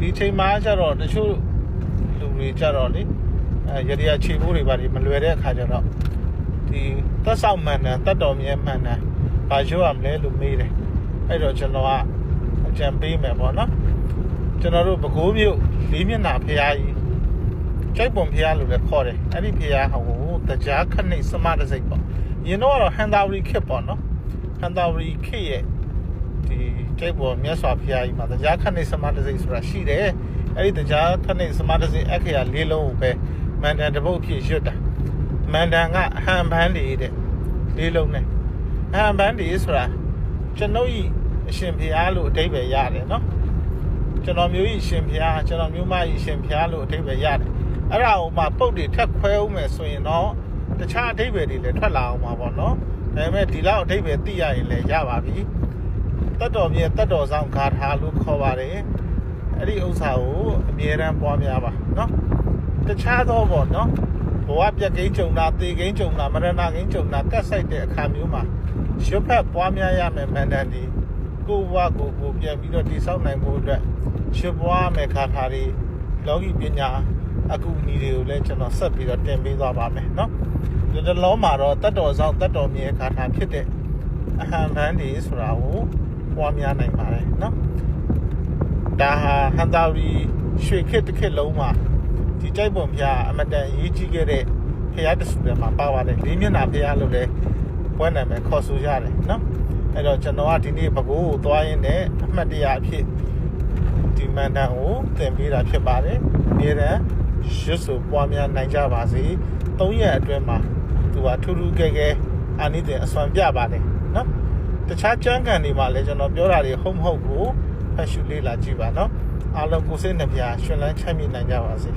ဒီချိန်မှာကျတော့တချို့လူတွေကျတော့လေအဲရရခြေဖို့တွေပါဒီမလွယ်တဲ့အခါကျတော့ဒီသက်ဆောင်မှန်တယ်တက်တော်မြဲမှန်တယ်ဘာရွရမလဲလို့မေးတယ်အဲ့တော့ကျွန်တော်ကအကြံပေးမယ်ပေါ့နော်ကျွန်တော်တို့ပဲခူးမြို့လေးမျက်နှာဖျားကြီးကျိုက်ပုံဖျားလို့လည်းခေါ်တယ်အဲ့ဒီဖျားဟောတရားခဏိစမတစိတ်ပေါ့ရင်တော့ကတော့ဟန်တာဝရီခစ်ပေါ့နော်ဟန်တာဝရီခစ်ရဲ့ ဒီကျိတ်ပေါ်မြတ်စွာဘုရားကြီးမှာတရားခဏိစမတစိတ်ဆိုတာရှိတယ်အဲ့ဒီတရားခဏိစမတစိတ်အခရာလေးလုံးကိုပဲမန္တန်တပုတ်ဖြစ်ရွတ်တာမန္တန်ကအဟံဘန်းလေးတဲ့လေးလုံးနဲ့အဟံဘန်းလေးဆိုတာကျွန်ုပ်ဤအရှင်ဘုရားလို့အတိပ္ပယ်ရတယ်နော်ကျွန်တော်မျိုးဤအရှင်ဘုရားကျွန်တော်မျိုးမဤအရှင်ဘုရားလို့အတိပ္ပယ်ရတယ်အဲ့ဒါဟိုမှာပုတ်တွေထက်ခွဲဦးမယ်ဆိုရင်တော့တခြားအတိပ္ပယ်တွေလည်းထွက်လာအောင်ပါပေါ့နော်ဒါပေမဲ့ဒီလောက်အတိပ္ပယ်သိရရင်လည်းရပါပြီ တတ်တော်မြေတတ်တော်ဆောင်ဂါထာလို့ခေါ်ပါတယ်အဲ့ဒီဥစ္စာကိုအမြဲတမ်းပွားများပါเนาะတခြားသောပေါ့เนาะဘဝပြက်ကိန်းကြုံတာသေကိန်းကြုံတာမရဏကိန်းကြုံတာကတ်ဆိုင်တဲ့အခါမျိုးမှာရွတ်ဖက်ပွားများရမယ်မန္တန်ဒီကိုယ်ဘဝကိုယ်ကိုပြန်ပြီးတော့တည်ဆောက်နိုင်ဖို့အတွက်ရွတ်ပွားမယ်ဂါထာတွေလောကီပညာအကူအညီတွေကိုလည်းကျွန်တော်ဆက်ပြီးတော့တင်ပေးသွားပါမယ်เนาะဒီလိုလုံးမှာတော့တတ်တော်ဆောင်တတ်တော်မြေဂါထာဖြစ်တဲ့ အဟံဘန်းဒီဆိုတာကို ပွားများနိုင်ပါတယ်နော်ဒါဟာဟန်တာရီရွှေခက်တစ်ခက်လုံးမှာဒီကြိုက်ပုံဖျားအမတန်ရေးကြီးခဲ့တဲ့ဖျားတစ်စုတည်းမှာပါပါတယ်လေးမျက်နှာဖျားလို့လည်းပွဲနာမည်ခေါ်ဆိုရတယ်နော်အဲ့တော့ကျွန်တော်ကဒီနေ့ပဲခူးကိုသွားရင်းနဲ့အမှတ်တရအဖြစ်ဒီမန်တန်ကိုသင်ပေးတာဖြစ်ပါတယ်နေရန်ရွတ်ဆိုပွားများနိုင်ကြပါစေ၃ရက်အတွင်းမှာသူကထူးထူးကဲကဲအာနိသင်အစွမ်းပြပါတယ်နော် တခြားကျမ်းဂန်တွေမှာလည်းကျွန်တော်ပြောတာတွေဟုတ်မဟုတ်ကိုဖတ်ရှုလေ့လာကြည့်ပါနော်အားလုံးကိုယ်စိတ်နှပြရှင်လန်းချမ်းမြေ့နိုင်ကြပါစေ